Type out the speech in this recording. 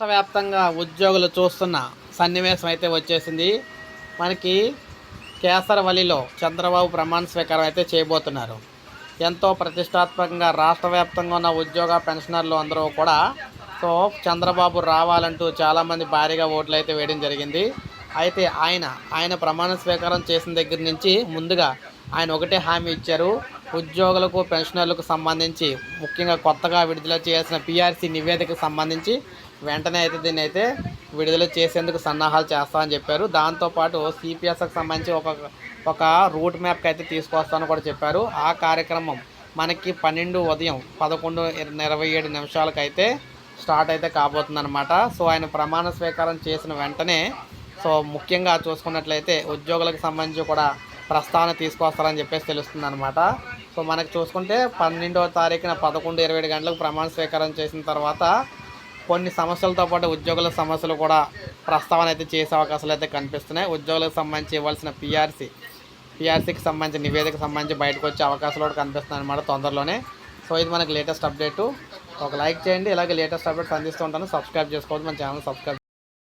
రాష్ట్ర వ్యాప్తంగా ఉద్యోగులు చూస్తున్న సన్నివేశం అయితే వచ్చేసింది. మనకి కేసరవల్లిలో చంద్రబాబు ప్రమాణ స్వీకారం అయితే చేయబోతున్నారు. ఎంతో ప్రతిష్టాత్మకంగా రాష్ట్ర వ్యాప్తంగా ఉన్న ఉద్యోగ పెన్షనర్లు అందరూ కూడా సో చంద్రబాబు రావాలంటూ చాలామంది భారీగా ఓట్లు అయితే వేయడం జరిగింది. అయితే ఆయన ఆయన ప్రమాణ స్వీకారం చేసిన దగ్గర నుంచి ముందుగా ఆయన ఒకటే హామీ ఇచ్చారు. ఉద్యోగులకు పెన్షనర్లకు సంబంధించి ముఖ్యంగా కొత్తగా విడుదల చేయాల్సిన పీఆర్సీ నివేదికకు సంబంధించి వెంటనే అయితే దీన్ని అయితే విడుదల చేసేందుకు సన్నాహాలు చేస్తామని చెప్పారు. దాంతోపాటు సిపిఎస్కి సంబంధించి ఒక ఒక రూట్ మ్యాప్కి అయితే తీసుకొస్తామని కూడా చెప్పారు. ఆ కార్యక్రమం మనకి పన్నెండు ఉదయం పదకొండు ఇరవై ఏడు నిమిషాలకైతే స్టార్ట్ అయితే కాబోతుందన్నమాట. సో ఆయన ప్రమాణ స్వీకారం చేసిన వెంటనే సో ముఖ్యంగా చూసుకున్నట్లయితే ఉద్యోగులకు సంబంధించి కూడా ప్రస్తావన తీసుకొస్తారని చెప్పేసి తెలుస్తుంది అనమాట సో మనకు చూసుకుంటే పన్నెండవ తారీఖున పదకొండు ఇరవై ఏడు గంటలకు ప్రమాణ స్వీకారం చేసిన తర్వాత కొన్ని సమస్యలతో పాటు ఉద్యోగుల సమస్యలు కూడా ప్రస్తావన అయితే చేసే అవకాశాలు అయితే కనిపిస్తున్నాయి. ఉద్యోగులకు సంబంధించి ఇవ్వాల్సిన పిఆర్సీ పిఆర్సీకి సంబంధించి నివేదిక సంబంధించి బయటకు వచ్చే అవకాశాలు కూడా కనిపిస్తున్నాయి అనమాట తొందరలోనే. సో ఇది మనకి లేటెస్ట్ అప్డేటు. ఒక లైక్ చేయండి ఇలాగే లేటెస్ట్ అప్డేట్స్ అందిస్తూ ఉంటాను. సబ్స్క్రైబ్ చేసుకోవద్దు మన ఛానల్ సబ్స్క్రైబ్